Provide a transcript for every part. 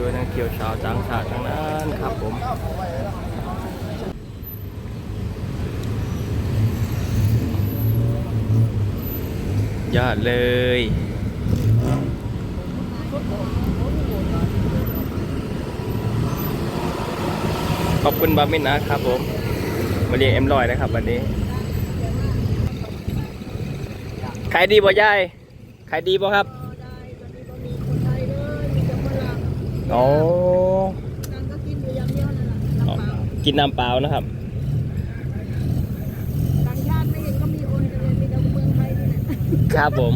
ด้วยนักเที่ยวชาวต่างชาติทั้งนั้นครับผมยอดเลยขอบคุณบามินนะครับผม มาเรียงเอ็มลอยนะครับวันนี้ ขายดีบ่ยาย ขายดีบ่ครับ อ๋อกินน้ำเปล่านะครับครับผม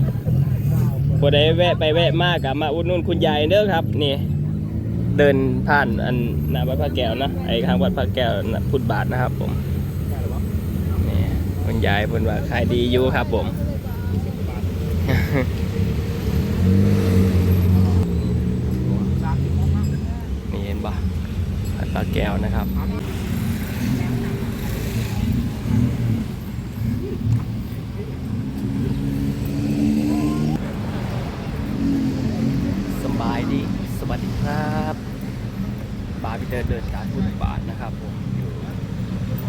พอได้แวะไปแวะมากกับมาอุดหนุนคุณยายเด้อครับ นี่ เดินผ่านอันหน้าวัดพระแก้วนะไอ้ข้างวัดพระแก้วน่ะพุทธบาทนะครับผมนี่คุณยายเพิ่นว่าขายดีอยู่ครับผมนี่เห็นปะ ระแก้วนะครับ สบายดี สวัสดีครับบาร์พีเตอร์เดินตามพุทธบาทนะครับผมอยู่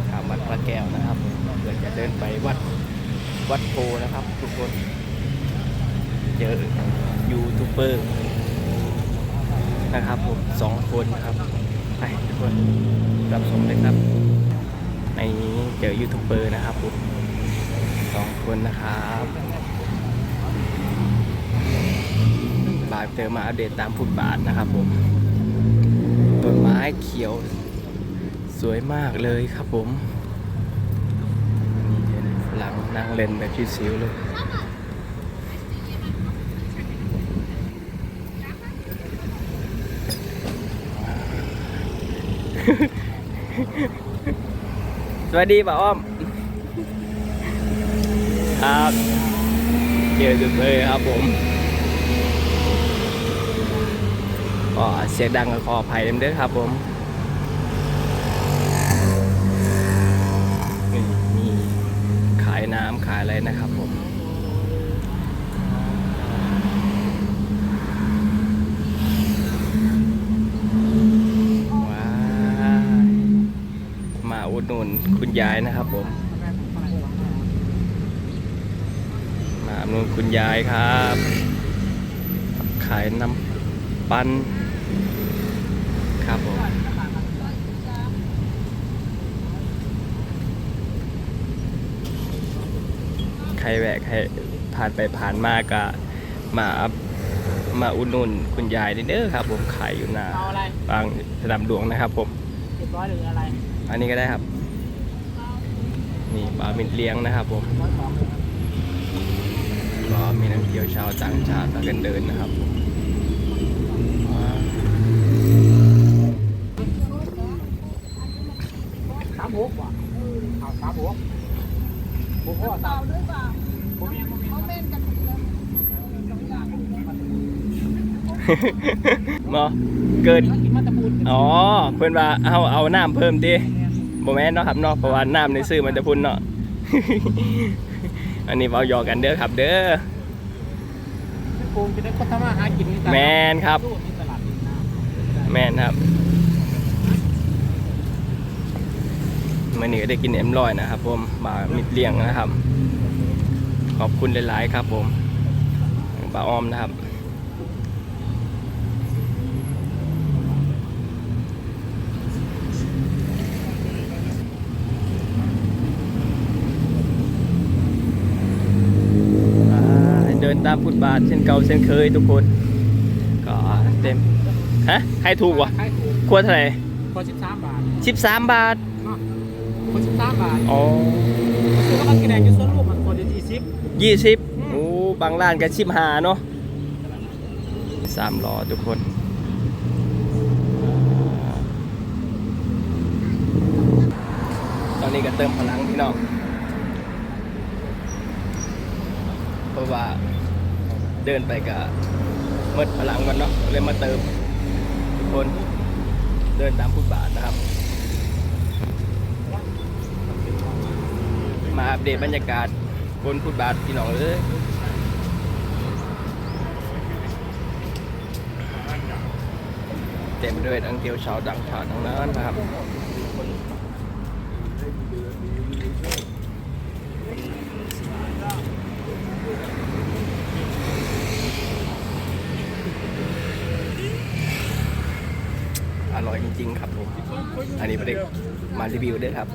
ทางวัดพระแก้วนะครับเพื่อจะเดินไปวัดวัดโพนะครับ ทุกคนเจอยูทูบเบอร์นะครับผมสองคนนะครับ ไปทุกคนรับชมเลยครับ ในนี้เจอยูทูบเบอร์นะครับผมสองคนนะครับบาร์เตอมาอัปเดตตามฟุตบาทนะครับผมต้นไม้เขียวสวยมากเลยครับผมนี่เห็นฝรั่งนั่งเล่นแบบชิวๆเลย สวัสดีป้าอ้อม ครับเจอจุดเลยครับผมก็เสียงดังก็ขออภัยเด้อครับผมนี่มีขายน้ำขายอะไรนะครับผม ว้ายมา อุดหนุนคุณยายนะครับผมมาอุดหนุนคุณยายครับ ขายน้ำปันครับผมใครแวะใครผ่านไปผ่านมาก็มาอัพมาอุดหนุนคุณยายนี่เด้อครับ ผมขายอยู่หน้าเอาอะไรบางสนามหลวงนะครับผมเจ็ดร้อยหรืออะไร อันนี้ก็ได้ครับ นี่บาร์มินเลี้ยงนะครับผมร้อยสองเลยครับก็มีนักเที่ยวชาวต่างชาติมากันเดินนะครับว้าวสามหกว่ะเอาสามหกหกพ่อสามผมเองผมเองหมอเกินกินมันตะปูนอ๋อ เพื่อนว่าเอาเอาน้ำเพิ่มดิ บ่แม่นเนาะครับเนาะเพราะว่าน้ำในซื้อมันจะพุ่นเนาะ อันนี้เอาหยอกกันเด้อครับเด้อปูจะได้คนทำมาหากินนี่แมนครับนี่ตลาดนี่น้แมนครับมื่อนี้ก็ได้กินเอ็มร้อยนะครับผมบามิดเลี้ยงนะครับ ขอบคุณหลาย ๆ ครับผมบาออมนะครับ อ่าเดินตาม ฟุตบาทเช่นเก่าเช่นเคยทุกคน ก็เต็มฮะให้ถูกวะขายถูกขวดเท่าไหร่พอสิบสามบาทสิบสามบาทเนาะพอสิบสามบาทอ๋อซื้อแล้วก็กินแดงอยู่ส่วนรูปมันคนจะยี่สิบยี่สิบโอ้บางร้านก็ชิบหาเนาะสามล้อทุกคนตอนนี้ก็เติมพลังพี่น้อง เพราะว่า เดินไปก็หมดพลังกันเนาะเลยมาเติมทุกคนเดินตามฟุตบาทนะครับ มาอัปเดตบรรยากาศบนฟุตบาทพี่น้องเลยเต็มด้วยนักท่องเที่ยวชาวต่างชาติทั้งนั้นนะครับ อร่อยจริงๆครับผมอันนี้ไม่ได้มารีวิวด้วยครับ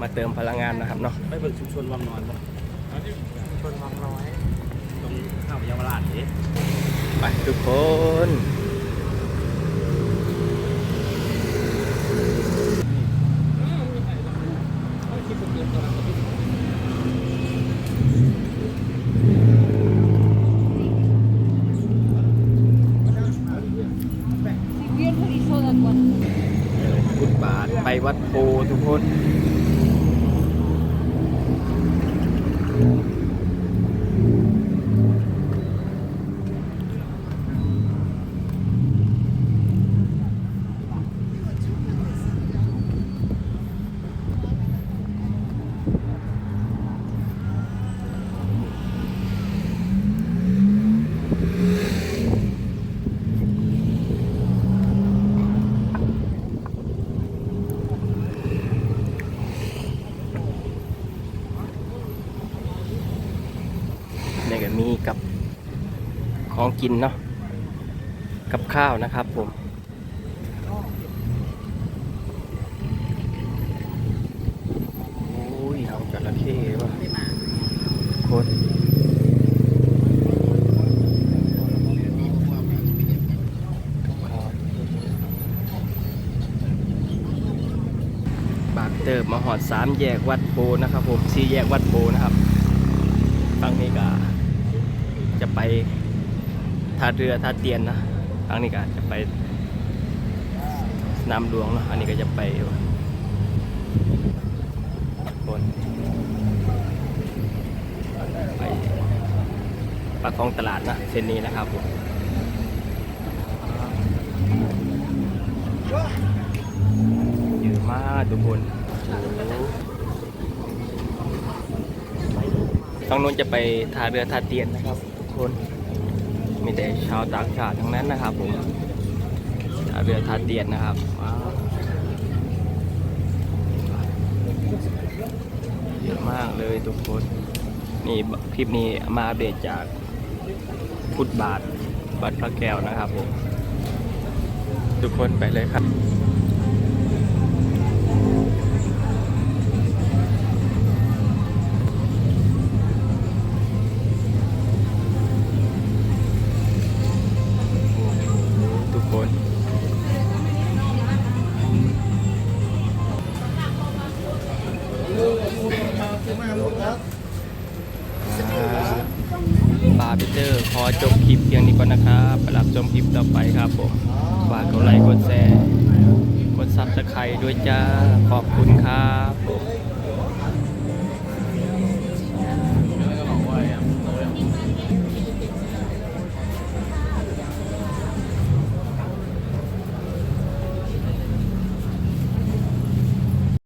มาเติมพลังงานนะครับเนาะไปเบิ่งชุมชนวังนอนป่ะชุมชนวังน้อยตรงข้าวเยาวราชนี่ไปทุกคน Bien realizada cuando พุทธบาทไป วัดโพทุกคน นี่ก็มีกับของกินเนาะกับข้าวนะครับผมโอ้ยเอาจระเข้ว่ะโคตรบากเติบมาหอดสามแยกวัดโพนะครับผมสี่แยกวัดโพนะครับฝั่งนี้ก็ จะไปท่าเรือท่าเตียนนะฝั่งนี้ก็จะไปสนามหลวงเนาะอันนี้ก็จะไปบนไปปากคลองตลาดนะเส้นนี้นะครับผมเยอะมากทุกคนทางนู้นจะไปท่าเรือท่าเตียนนะครับ คน มีแต่ชาวต่างชาติทั้งนั้นนะครับผมท่าเรือท่าเตียนนะครับว้าวเยอะมากเลยทุกคน นี่คลิปนี้มาอัปเดตจากพุทธบาทวัดพระแก้วนะครับผม ทุกคนไปเลยครับ เดอร์ขอจบคลิปเพียงนี้ก่อนนะครับไปรับชมคลิปต่อไปครับผมฝากกดไลค์กดแชร์กดซับสไครต์ด้วยจ้า ขอบคุณครับผม